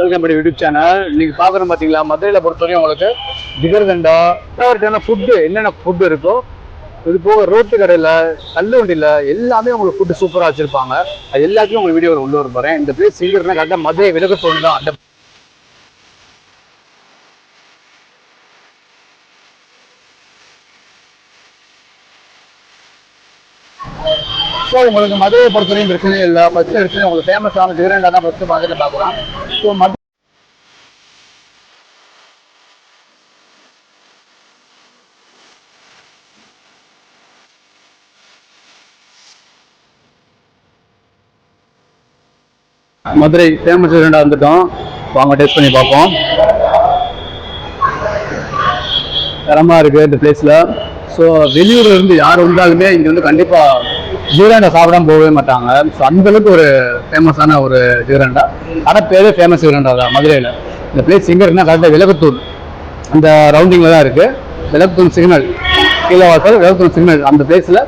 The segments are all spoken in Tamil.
வெல்கம் பண்ணி யூடியூப் சேனல் நீங்கள் பார்க்குறோம் பார்த்தீங்களா? மதுரையில் பொறுத்தவரையும் உங்களுக்கு டிகர்கண்டா ஃபேவரட்டான ஃபுட்டு என்னென்ன ஃபுட்டு இருக்கோ இது போக ரோட்டு கடையில் கல்லு வண்டியில் எல்லாமே உங்களுக்கு ஃபுட்டு சூப்பராக வச்சுருப்பாங்க. அது எல்லாத்தையும் உங்களுக்கு வீடியோவில் உள்ள வர போகிறேன் இந்த பிளேஸ் எங்கே கரெக்டாக மதுரை விலக சொல்லு தான். அந்த ஸோ உங்களுக்கு மதுரையை பொறுத்தவரையும் பிரச்சனையும் இல்லை. ஃபஸ்ட்டு இருக்குது உங்களுக்கு ஃபேமஸான ஜிகரண்டா தான் ஃபஸ்ட்டு மதுரையில் பார்க்கலாம். விஷயம் மதுரை ஃபேமஸ் ரெண்டா வந்துட்டோம். வாங்க டேஸ்ட் பண்ணி பார்ப்போம். தரமாக இருக்குது இந்த பிளேஸில் ஸோ வெளியூர்ல இருந்து யார் வந்தாலுமே இங்கே வந்து கண்டிப்பாக ஜீரண்டா சாப்பிடாம போகவே மாட்டாங்க. ஸோ அந்தளவுக்கு ஒரு ஃபேமஸான ஒரு ஜீரண்டா. ஆனால் பேரே ஃபேமஸ் ஜீரண்டா தான் மதுரையில். இந்த பிளேஸ் எங்கே இருக்குன்னா கரெக்டாக விலகத்தூர் அந்த ரவுண்டிங்கில் தான் இருக்குது விலகத்தூர் சிக்னல் கீழே வாசல் விலகத்தூர் சிக்னல் அந்த பிளேஸில்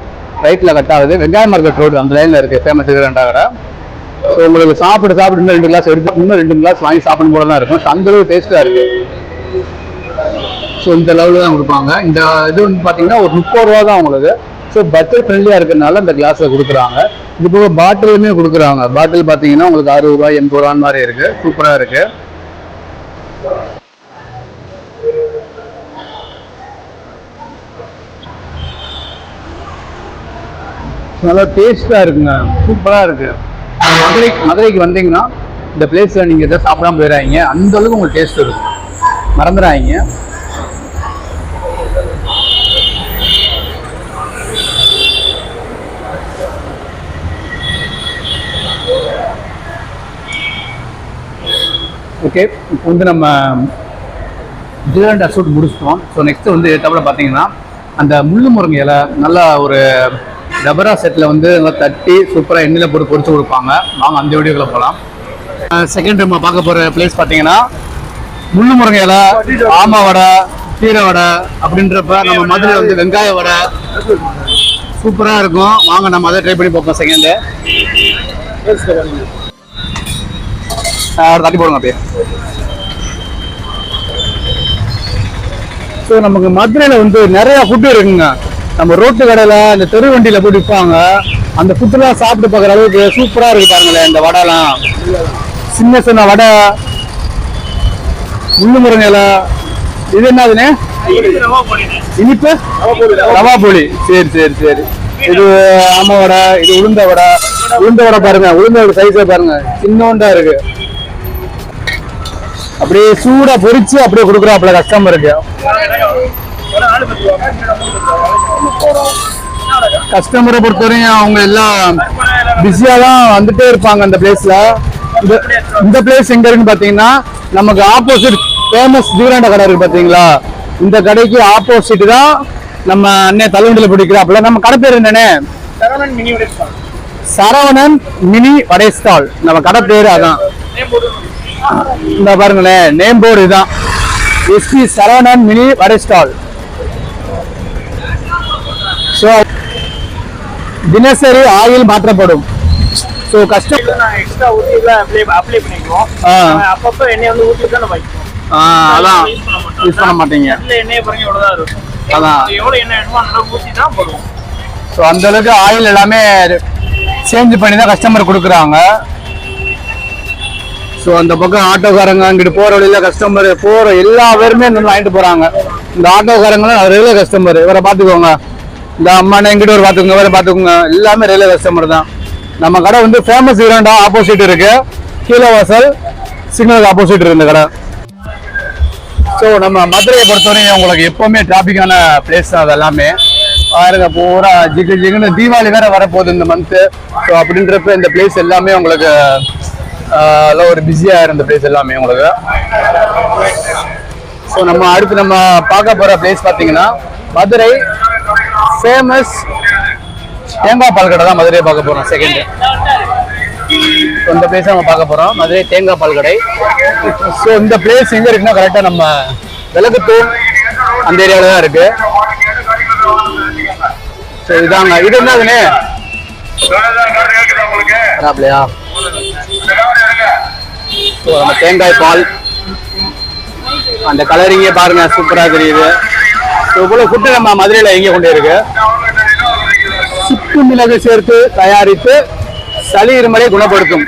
ரைட்டில் கட் ஆகுது. வெங்காய மார்க்கெட் ரோடு அந்த லைனில் இருக்குது ஃபேமஸ் ஜீரண்டா கடை. ஸோ உங்களுக்கு சாப்பிட்டு சாப்பிட்டு இன்னும் ரெண்டு கிளாஸ் எடுத்து இன்னும் ரெண்டு கிளாஸ் வாங்கி சாப்பிடும் போல தான் இருக்கும். ஸோ அந்த அளவுக்கு டேஸ்ட்டாக இருக்குது ஸோ இந்த லெவலில் தான் கொடுப்பாங்க. இந்த இது வந்து பார்த்தீங்கன்னா ஒரு முப்பது ரூபா தான் உங்களுக்கு. ஸோ பட்ஜெட் ஃப்ரெண்ட்லியாக இருக்கிறதுனால அந்த கிளாஸில் கொடுக்குறாங்க. இது போக பாட்டிலுமே கொடுக்குறாங்க. பாட்டில் பார்த்தீங்கன்னா உங்களுக்கு அறுபது ரூபாய் எண்பது ரூபா மாதிரி இருக்குது சூப்பராக இருக்குது நல்லா டேஸ்ட்டாக இருக்குங்க. சூப்பராக இருக்குது மதுரை மதுரைக்கு வந்தீங்கன்னா இந்த பிளேஸில் நீங்கள் எதாவது சாப்பிடாம போயிடாதீங்க அந்த அளவுக்கு உங்களுக்கு டேஸ்ட் இருக்கும். மறந்துடாதீங்க ஓகே இப்போ வந்து நம்ம ஜிலண்ட் அசூட் முடிச்சிட்டோம். ஸோ நெக்ஸ்ட் வந்து தவிர பார்த்தீங்கன்னா அந்த முள்ளு முருங்கை இலை நல்லா ஒரு டபரா செட்டில் வந்து நல்லா தட்டி சூப்பராக எண்ணெயில் போட்டு பொறிச்சு கொடுப்பாங்க. வாங்க அந்த வீடியோக்குள்ள போகலாம் செகண்ட் நம்ம பார்க்க போகிற பிளேஸ் பார்த்தீங்கன்னா முள்ளு முருங்கை இலை ஆமா வடை கீரை வடை அப்படின்றப்ப நம்ம மதுரை வந்து வெங்காய வடை சூப்பராக இருக்கும். வாங்க நம்ம அதை ட்ரை பண்ணி பார்ப்போம் செகண்டு தட்டி போடுங்க அப்படியே. ஸோ நமக்கு மதுரையில் வந்து நிறைய ஃபுட்டு இருக்குங்க. நம்ம ரோட்டு கடையில் இந்த தெரு வண்டியில் போய் விற்பாங்க அந்த ஃபுட்டுலாம் சாப்பிட்டு பார்க்குற அளவுக்கு சூப்பராக இருக்கு பாருங்களேன் இந்த வடைலாம். சின்ன சின்ன வடை. முள்ளு முருங்கை இலை. இது என்னதுண்ணே இனிப்பு? ரவா போலி சரி சரி சரி. இது ஆம வடை இது உளுந்த வடை. உளுந்த வடை பாருங்க உளுந்த வடை சைஸே பாருங்க சின்னோண்டா இருக்கு. அப்படியே சூடா பொரிச்சு அப்படியே கொடுக்குறாப்புல கஸ்டமருக்கு கஸ்டமரை பொறுத்தவரையும் அவங்க எல்லாம் பிஸியா தான் வந்துட்டே இருப்பாங்க அந்த பிளேஸ்ல இந்த இந்த பிளேஸ் எங்க இருக்குன்னு பாத்தீங்கன்னா நமக்கு ஆப்போசிட் ஃபேமஸ் ஜீவராண்ட கடை இருக்கு பாத்தீங்களா இந்த கடைக்கு ஆப்போசிட் தான் நம்ம அண்ணன் தள்ளுவண்டியில பிடிக்கிறாப்புல. நம்ம கடை பேர் என்னண்ணே? சரவணன் மினி வடை ஸ்டால் நம்ம கடை பேரு அதான். இந்த பாருங்களேன் நேம் போர்டு இதுதான். SP Saravanan mini vada stall so தினசரி ஆயில் மாற்றப்படும். ஸோ கஷ்டம் எக்ஸ்ட்ரா ஊற்றி அப்ளை அப்ளை பண்ணிக்குவோம். அப்பப்போ எண்ணெய் வந்து ஊற்றி தான் அதான். யூஸ் பண்ண மாட்டீங்க. எண்ணெய் பாருங்க எவ்வளோதான் இருக்கும். அதான். எவ்வளோ எண்ணெய் வேணுமோ அந்த அளவுக்கு ஊற்றி தான் போடுவோம். ஸோ அந்த அளவுக்கு ஆயில் எல்லாமே சேஞ்ச் பண்ணி தான் கஸ்டமர் கொடுக்குறாங்க. ஸோ அந்த பக்கம் ஆட்டோக்காரங்க அங்கிட்டு போகிற வழியில் கஸ்டமர் போகிற எல்லா பேருமே இந்த வாங்கிட்டு போகிறாங்க இந்த ஆட்டோக்காரங்களும் ரெகுலர் கஸ்டமர் இவரை பார்த்துக்கோங்க. இந்த அம்மாண்ணே எங்கிட்ட ஒரு பார்த்துக்கோங்க இவரை பார்த்துக்கோங்க. எல்லாமே ரெகுலர் கஸ்டமர் தான். நம்ம கடை வந்து ஃபேமஸ் இரண்டா ஆப்போசிட் இருக்குது கீழே வாசல் சிக்னலுக்கு ஆப்போசிட் இருக்கு இந்த கடை. ஸோ நம்ம மதுரையை பொறுத்தவரையும் உங்களுக்கு எப்போவுமே டிராபிக்கான பிளேஸ் தான் அது எல்லாமே பாருங்க பூரா ஜிகு ஜிகுன்னு தீபாவளி வேற வரப்போகுது இந்த மந்த்து ஸோ அப்படின்றப்ப இந்த பிளேஸ் எல்லாமே உங்களுக்கு எல்லாம் ஒரு பிஸியாக இருந்த பிளேஸ் எல்லாமே உங்களுக்கு. ஸோ நம்ம அடுத்து நம்ம பார்க்க போகிற பிளேஸ் பார்த்தீங்கன்னா மதுரை ஃபேமஸ் தேங்காய் பால் கடை தான் மதுரையை பார்க்க போகிறோம் செகண்ட் ஸோ இந்த பிளேஸ் நம்ம பார்க்க போகிறோம் மதுரை தேங்காய் பால் கடை. ஸோ இந்த பிளேஸ் எங்கே இருக்குன்னா கரெக்டாக நம்ம விளக்குத்தூள் அந்த ஏரியாவில் தான் இருக்கு. ஸோ இதாங்க. இது உங்களுக்கு? அப்படியா ஸோ அந்த தேங்காய் பால் அந்த கலரிங்கே பாருங்க சூப்பராக தெரியுது. ஸோ இவ்வளோ ஃபுட்டு நம்ம மதுரையில் எங்கே கொண்டு இருக்கு சுக்கு மிளகு சேர்த்து தயாரித்து சளி இருமலை குணப்படுத்தும்.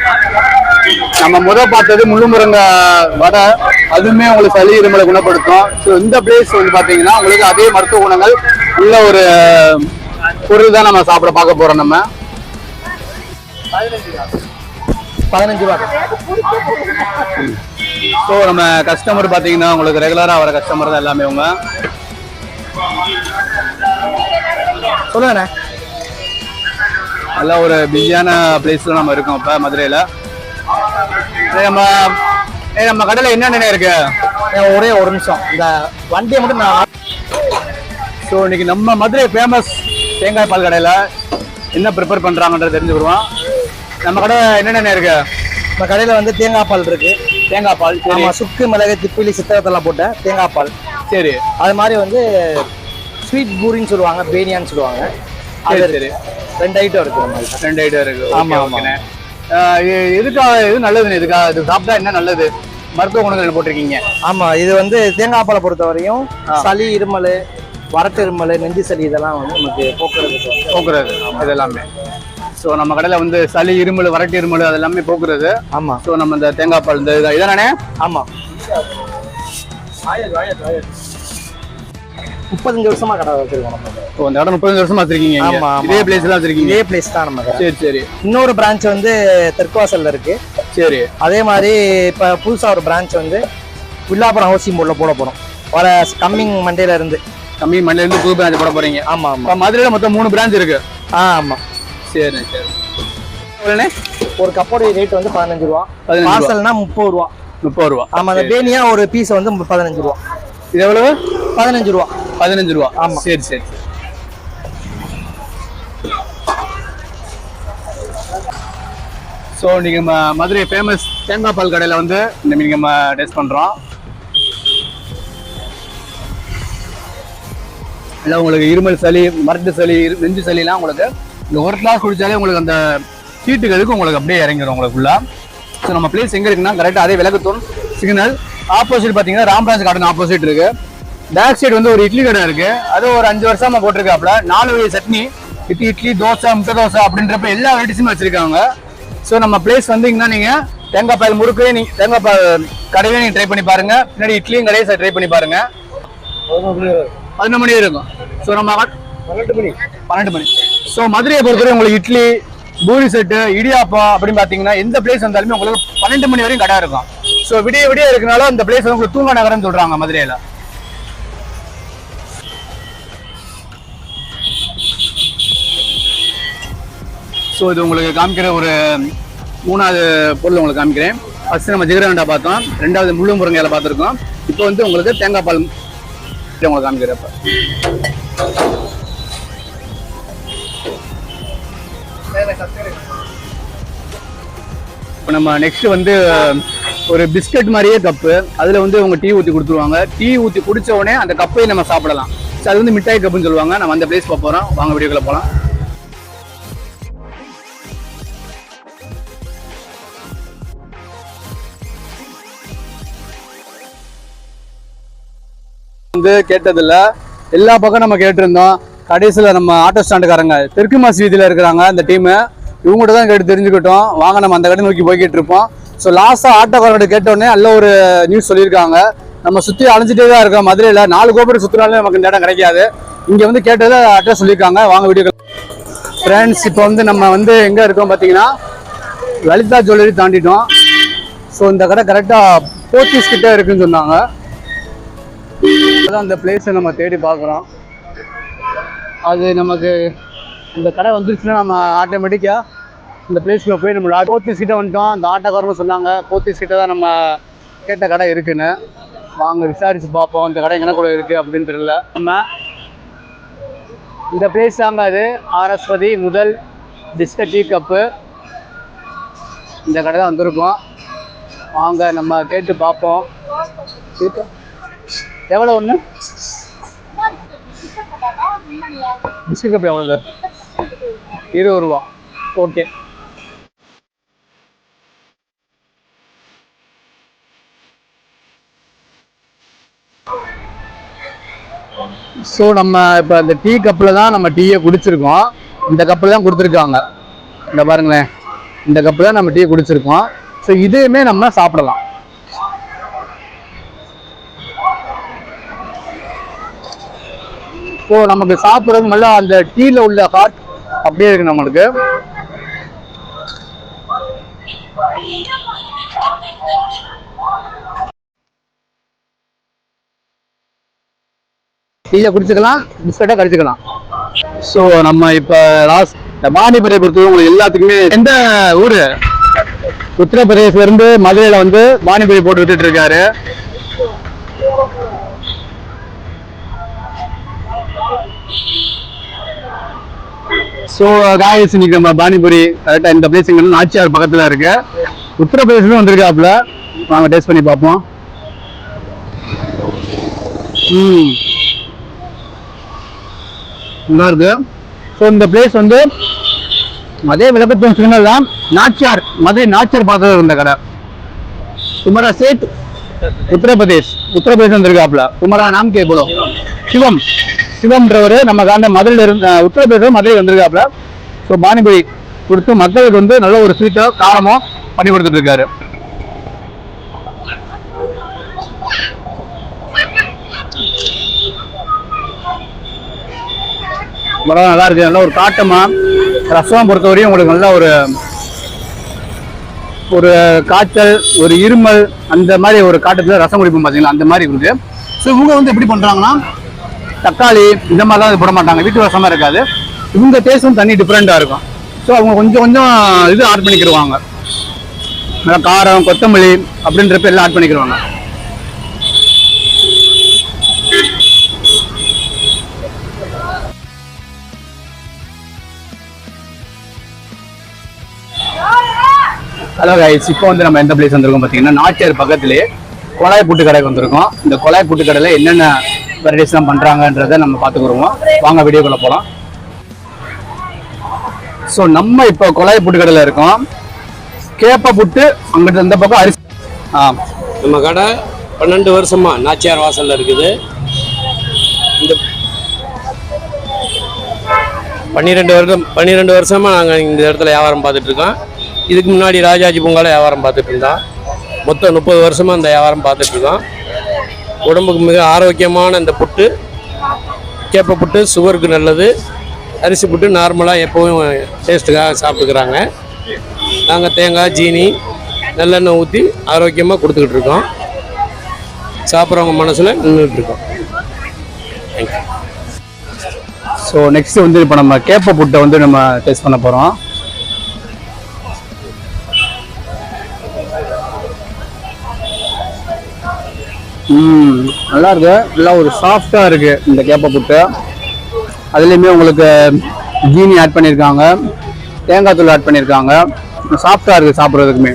நம்ம முத பார்த்தது முள்ளுமுருங்க வடை. அதுவுமே உங்களுக்கு சளி இருமலை குணப்படுத்தும். ஸோ இந்த பிளேஸ் வந்து பார்த்தீங்கன்னா உங்களுக்கு அதே மருத்துவ குணங்கள் உள்ள ஒரு பொருள் தான் நம்ம சாப்பிட பார்க்க போறோம் நம்ம. பதினஞ்சு ரூபா. ஸோ நம்ம கஸ்டமர் பார்த்தீங்கன்னா உங்களுக்கு ரெகுலராக வர கஸ்டமர் தான் எல்லாமே அவங்க சொல்லுங்கண்ணே நல்ல ஒரு பிஸியான பிளேஸ்ல நம்ம இருக்கோம் இப்போ மதுரையில். நம்ம ஏய், நம்ம கடையில் என்னென்ன இருக்கு? ஒரே ஒரு நிமிஷம். இந்த வண்டியை மட்டும் நான் ஸோ இன்னைக்கு நம்ம மதுரை ஃபேமஸ் தேங்காய் பால் கடையில் என்ன ப்ரிப்பேர் பண்ணுறாங்கன்றத தெரிஞ்சுக்கிடுவோம். நம்ம கடை என்னென்ன இருக்கு? நம்ம கடையில் வந்து தேங்காய் பால் இருக்கு. தேங்காய் பால் ஆமா சுக்கு மிளகு திப்பிலி சித்திரத்தெல்லாம் போட்ட தேங்காய் பால். சரி. அது மாதிரி வந்து ஸ்வீட் பூரின்னு சொல்லுவாங்க பேனியான்னு சொல்லுவாங்க. அது இருக்கு. ரெண்டு ஐட்டம் இருக்கு நம்ம. ரெண்டு ஐட்டம் இருக்கு. ஆமா, ஆமா ஆமா. ஓகேண்ணே ஆஹ் இது- எதுக்காக எது நல்லதுன்னு எதுக்காக இது சாப்பிட்டா என்ன நல்லது? மருத்துவ குணங்கள் போட்டிருக்கீங்க. ஆமா இது வந்து தேங்காய் பாலை பொறுத்த வரையும் சளி இருமல் வறட்டு இருமல் நெஞ்சு சளி இதெல்லாம் வந்து நமக்கு போக்குறது இது எல்லாமே ஸோ நம்ம கடையில் வந்து சளி இருமல் வறட்டு இருமல் அது எல்லாமே போக்குறது. ஆமா. ஸோ நம்ம இந்த தேங்காய் பால் இந்த இது- இதானே? ஆமா. முப்பத்தஞ்சு வருஷமா கடை வச்சிருக்கோம் நம்ம ஸோ இந்த இடம் முப்பது வருஷமா வச்சிருக்கீங்க. ஆமா. இதே பிளேஸ்ல வச்சிருக்கீங்க? இதே பிளேஸ் தான் நம்ம கடை சரி சரி. இன்னொரு பிரான்ச் வந்து தெற்குவாசல்ல இருக்கு. சரி. அதே மாதிரி இப்போ புதுசா ஒரு பிரான்ச் வந்து வில்லாபுரம் ஹவுசிங் போர்டில் போட போறோம். வர கம்மிங் மண்டேல இருந்து. கம்மி மண்ணில இருந்து புது பிரான்ச் போட போறீங்க. ஆமா ஆமா. மதுரையில் மொத்தம் மூணு பிரான்ச் இருக்கு. ஆ ஆமா. சரி சரி. எவ்வளோண்ணே ஒரு கப்போடைய ரேட் வந்து பதினஞ்சு ரூபா. பார்சல்னா முப்பது ரூபா. முப்பது ரூபா. ஆமா அந்த பேனியா ஒரு பீஸ் வந்து பதினஞ்சு ரூபா. இது எவ்வளவு? பதினஞ்சு ரூபா. பதினஞ்சு ரூபா. ஆமா. சரி சரி. ஸோ இன்னைக்கு நம்ம மதுரை ஃபேமஸ் தேங்காய் பால் கடையில் வந்து இன்னைக்கு நம்ம டேஸ்ட் பண்ணுறோம் இல்லை உங்களுக்கு இருமல் சளி மரட்டு சளி நெஞ்சு சளிலாம் உங்களுக்கு இந்த ஒரு கிளாஸ் குடிச்சாலே உங்களுக்கு அந்த சீட்டுகளுக்கு உங்களுக்கு அப்படியே இறங்கிடும் உங்களுக்குள்ள ஸோ நம்ம பிளேஸ் எங்கே இருக்குன்னா கரெக்டாக அதே விளக்குத்தூர் சிக்னல் ஆப்போசிட் பார்த்தீங்கன்னா ராம்ராஜ் கார்டன் ஆப்போசிட் இருக்கு. பேக் சைடு வந்து ஒரு இட்லி கடை இருக்கு. அது ஒரு அஞ்சு வருஷமா போட்டிருக்காப்புல. நாலு வகை சட்னி இட்லி இட்லி தோசை முட்டை தோசை அப்படின்றப்ப எல்லா வெரைட்டிஸுமே வச்சிருக்காங்க. ஸோ நம்ம பிளேஸ் வந்தீங்கன்னா நீங்க தேங்காய் பால் முறுக்கு நீங்க தேங்காய் பால் கடையில நீங்க ட்ரை பண்ணி பாருங்க. பின்னாடி இட்லியும் கடையை ட்ரை பண்ணி பாருங்க. பதினொன்று மணி இருக்கும். ஸோ நம்ம பன்னெண்டு மணி. பன்னெண்டு மணி. ஸோ மதுரையை பொறுத்தவரை உங்களுக்கு இட்லி பூரி செட்டு இடியாப்பம் அப்படின்னு பார்த்தீங்கன்னா எந்த பிளேஸ் வந்தாலுமே உங்களுக்கு பன்னெண்டு மணி வரையும் கடை இருக்கும். ஸோ விடிய விடிய இருக்கனால அந்த பிளேஸ் வந்து உங்களுக்கு தூங்க நகரம்னு சொல்கிறாங்க மதுரையில். ஸோ இது உங்களுக்கு காமிக்கிற ஒரு மூணாவது பொருள் உங்களுக்கு காமிக்கிறேன். ஃபஸ்ட்டு நம்ம ஜிகரண்டா பார்த்தோம். ரெண்டாவது முள்ளு முருங்கையில் பார்த்துருக்கோம். இப்போ வந்து உங்களுக்கு தேங்காய் பால் உங்களுக்கு காமிக்கிறப்ப இப்போ நம்ம நெக்ஸ்ட் வந்து ஒரு பிஸ்கட் மாதிரியே கப்பு அதில் வந்து அவங்க டீ ஊற்றி கொடுத்துருவாங்க. டீ ஊற்றி குடிச்ச உடனே அந்த கப்பை நம்ம சாப்பிடலாம். ஸோ அது வந்து மிட்டாய் கப்புன்னு சொல்லுவாங்க. நம்ம அந்த பிளேஸ் போக போகிறோம் வாங்க வீடியோக்குள்ள போகலாம் வந்து கேட்டதில்ல. எல்லா பக்கம் நம்ம கேட்டிருந்தோம். கடைசியில் நம்ம ஆட்டோ ஸ்டாண்டுக்காரங்க தெற்கு மாசி வீதியில் இருக்கிறாங்க அந்த டீமு இவங்ககிட்ட தான் கேட்டு தெரிஞ்சுக்கிட்டோம். வாங்க நம்ம அந்த கடை நோக்கி போய்கிட்டு இருப்போம். ஸோ லாஸ்ட்டாக ஆட்டோக்காரர்கிட்ட கேட்டோடனே நல்ல ஒரு நியூஸ் சொல்லியிருக்காங்க. நம்ம சுற்றி அழிஞ்சிட்டே தான் இருக்கோம் மதுரையில் நாலு கோபுரம் சுற்றினாலும் நமக்கு இந்த இடம் கிடைக்காது. இங்கே வந்து கேட்டதை அட்ரஸ் சொல்லியிருக்காங்க. வாங்க வீடியோ ஃப்ரெண்ட்ஸ் இப்போ வந்து நம்ம வந்து எங்கே இருக்கோம் பார்த்தீங்கன்னா லலிதா ஜுவல்லரி தாண்டிட்டோம். ஸோ இந்த கடை கரெக்டாக போத்தீஸ் கிட்டே இருக்குன்னு சொன்னாங்க. அதான் அந்த பிளேஸை நம்ம தேடி பார்க்குறோம். அது நமக்கு இந்த கடை வந்துருச்சுன்னா நம்ம ஆட்டோமேட்டிக்காக இந்த பிளேஸ்க்குள்ள போய் நம்ம போத்தீஸ் கிட்ட வந்துட்டோம். அந்த ஆட்டோக்காரங்க சொன்னாங்க போத்தீஸ் கிட்ட தான் நம்ம கேட்ட கடை இருக்குன்னு. வாங்க விசாரிச்சு பார்ப்போம். இந்த கடை எங்கே கூட இருக்குது அப்படின்னு தெரியல. நம்ம இந்த பிளேஸ் தாங்க அது. ஆரஸ்வதி முதல் பிஸ்கட் டீ கப்பு இந்த கடை தான் வந்திருக்கோம். வாங்க நம்ம கேட்டு பார்ப்போம். எவ்வளோ ஒன்று பிஸ்கட் கப் எவ்வளோ இருபது ரூபா. ஓகே. ஸோ நம்ம இப்போ இந்த டீ கப்பில் தான் நம்ம டீயை குடிச்சிருக்கோம். இந்த கப்பில் தான் கொடுத்துருக்காங்க. இந்த பாருங்களேன். இந்த கப்பில் தான் நம்ம டீ குடிச்சிருக்கோம். ஸோ இதையுமே நம்ம சாப்பிடலாம். ஸோ நமக்கு சாப்பிட்றது நல்லா அந்த டீயில் உள்ள ஹார்ட் அப்படியே இருக்கு நம்மளுக்கு. டீயை குடிச்சுக்கலாம் பிஸ்கட்டை கடிச்சுக்கலாம். ஸோ நம்ம இப்போ லாஸ்ட் இந்த பானிபுரியை பொறுத்தவரை உங்களுக்கு எல்லாத்துக்குமே எந்த ஊர்? உத்தரப்பிரதேசிலேருந்து இருந்து மதுரையில வந்து பானிபுரி போட்டு விட்டுட்டு இருக்காரு. ஸோ காய்ஸ் இன்னைக்கு நம்ம பானிபுரி கரெக்டாக இந்த பிளேஸ் வந்து நாச்சியார் பக்கத்தில் இருக்கு. உத்தரப்பிரதேசம் வந்திருக்காப்புல. நாங்கள் டேஸ்ட் பண்ணி பார்ப்போம். ம். நல்லா இருக்கு. ஸோ இந்த பிளேஸ் வந்து அதே விளக்கத்தின் சிக்னல் தான் நாச்சியார் மதுரை நாச்சியார் பக்கத்தில் இருந்த கடை. குமரா சேட் உத்தரப்பிரதேஷ் உத்தரப்பிரதேசம் வந்திருக்காப்புல. குமரா நாம் கே போலோ சிவம். சிவம்ன்றவர் நம்ம காந்த மதுரையில் இருந்து உத்தரப்பிரதேசம் மதுரையில் வந்திருக்காப்புல. ஸோ பானிபுரி கொடுத்து மக்களுக்கு வந்து நல்ல ஒரு ஸ்வீட்டாக காரமோ பண்ணி கொடுத்துட்டு இருக்காரு. நல்லா இருக்கு. நல்ல ஒரு காட்டமா? ரசம் பொறுத்தவரையும் உங்களுக்கு நல்ல ஒரு ஒரு காய்ச்சல் ஒரு இருமல் அந்த மாதிரி ஒரு காட்டத்தில் ரசம் குடிப்போம் பார்த்தீங்களா அந்த மாதிரி இருக்கு. ஸோ இவங்க வந்து எப்படி பண்ணுறாங்கன்னா தக்காளி இந்த மாதிரிலாம் போட மாட்டாங்க. வீட்டு வசமாக இருக்காது. இவங்க டேஸ்ட்டும் தண்ணி டிஃப்ரெண்ட்டாக இருக்கும். ஸோ அவங்க கொஞ்சம் கொஞ்சம் இது ஆட் பண்ணிக்கிடுவாங்க நல்லா காரம் கொத்தமல்லி அப்படின்றப்ப எல்லாம் ஆட் பண்ணிக்கிடுவாங்க ஹலோ கைஸ் இப்போ வந்து நம்ம எந்த பிளேஸ் வந்திருக்கோம் பார்த்தீங்கன்னா நாச்சியார் பக்கத்துலேயே குழாய் புட்டு கடைக்கு வந்திருக்கோம். இந்த குழாய் புட்டு கடையில் என்னென்ன வெரைட்டிஸ்லாம் பண்ணுறாங்கன்றதை நம்ம பார்த்துக்குருவோம். வாங்க வீடியோக்குள்ள போகலாம் ஸோ நம்ம இப்போ கொலாய் புட்டு கடையில் இருக்கோம். கேப்ப புட்டு அங்கிட்ட இந்த பக்கம் அரிசி ஆ. நம்ம கடை பன்னெண்டு வருஷமா நாச்சியார் வாசலில் இருக்குது. இந்த பன்னிரெண்டு வருடம் பன்னிரெண்டு வருஷமாக நாங்கள் இந்த இடத்துல வியாபாரம் பார்த்துட்ருக்கோம் இதுக்கு முன்னாடி ராஜாஜி பூங்கால வியாபாரம் பார்த்துட்டு இருந்தோம் மொத்தம் முப்பது வருஷமாக இந்த வியாபாரம் பார்த்துட்ருக்கோம் உடம்புக்கு மிக ஆரோக்கியமான இந்த புட்டு கேப்ப புட்டு சுகருக்கு நல்லது. அரிசி புட்டு நார்மலாக எப்போவும் டேஸ்ட்டுக்காக சாப்பிட்டுக்கிறாங்க. நாங்கள் தேங்காய் ஜீனி நல்லெண்ணெய் ஊற்றி ஆரோக்கியமாக கொடுத்துக்கிட்டு இருக்கோம். சாப்பிட்றவங்க மனசில் நின்றுட்டு இருக்கோம். தேங்க்யூ ஸோ நெக்ஸ்ட் வந்து இப்போ நம்ம கேப்ப புட்டை வந்து நம்ம டேஸ்ட் பண்ண போகிறோம் ம் நல்லா இருக்கு. நல்லா ஒரு சாஃப்டாக இருக்கு இந்த கேப்பை புட்டு. அதுலேயுமே உங்களுக்கு ஜீனி ஆட் பண்ணியிருக்காங்க தேங்காய் தூள் ஆட் பண்ணியிருக்காங்க சாஃப்டாக இருக்கு சாப்பிட்றதுக்குமே.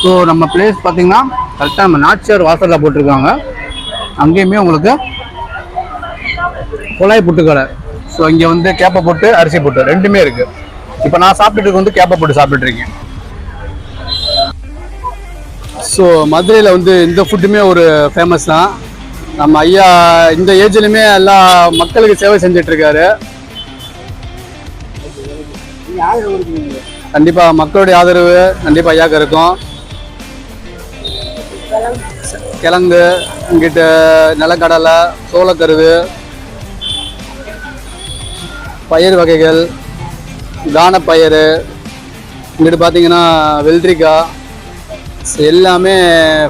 ஸோ நம்ம பிளேஸ் பார்த்தீங்கன்னா கரெக்டாக நம்ம நாச்சியார் வாசலில் போட்டிருக்காங்க. அங்கேயுமே உங்களுக்கு குழாய் புட்டு கடை ஸோ இங்கே வந்து கேப்பை போட்டு அரிசி போட்டு ரெண்டுமே இருக்கு. இப்போ நான் சாப்பிட்டுட்டு வந்து கேப்பை போட்டு சாப்பிட்டுட்டு இருக்கேன் ஸோ மதுரையில் வந்து இந்த ஃபுட்டுமே ஒரு ஃபேமஸ் தான். நம்ம ஐயா இந்த ஏஜ்லையுமே எல்லா மக்களுக்கு சேவை செஞ்சிட்ருக்காரு. கண்டிப்பாக மக்களுடைய ஆதரவு கண்டிப்பாக ஐயாவுக்கு இருக்கும். கிழங்கு இங்கிட்ட நிலக்கடலை சோளக்கருது பயிர் வகைகள் தானப்பயிறு இங்கிட்டு பார்த்தீங்கன்னா வெள்ளரிக்காய் எல்லாமே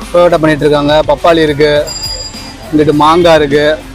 ஃபேவரட்டாக பண்ணிகிட்ருக்காங்க பப்பாளி இருக்குது இங்கிட்டு மாங்காய் இருக்குது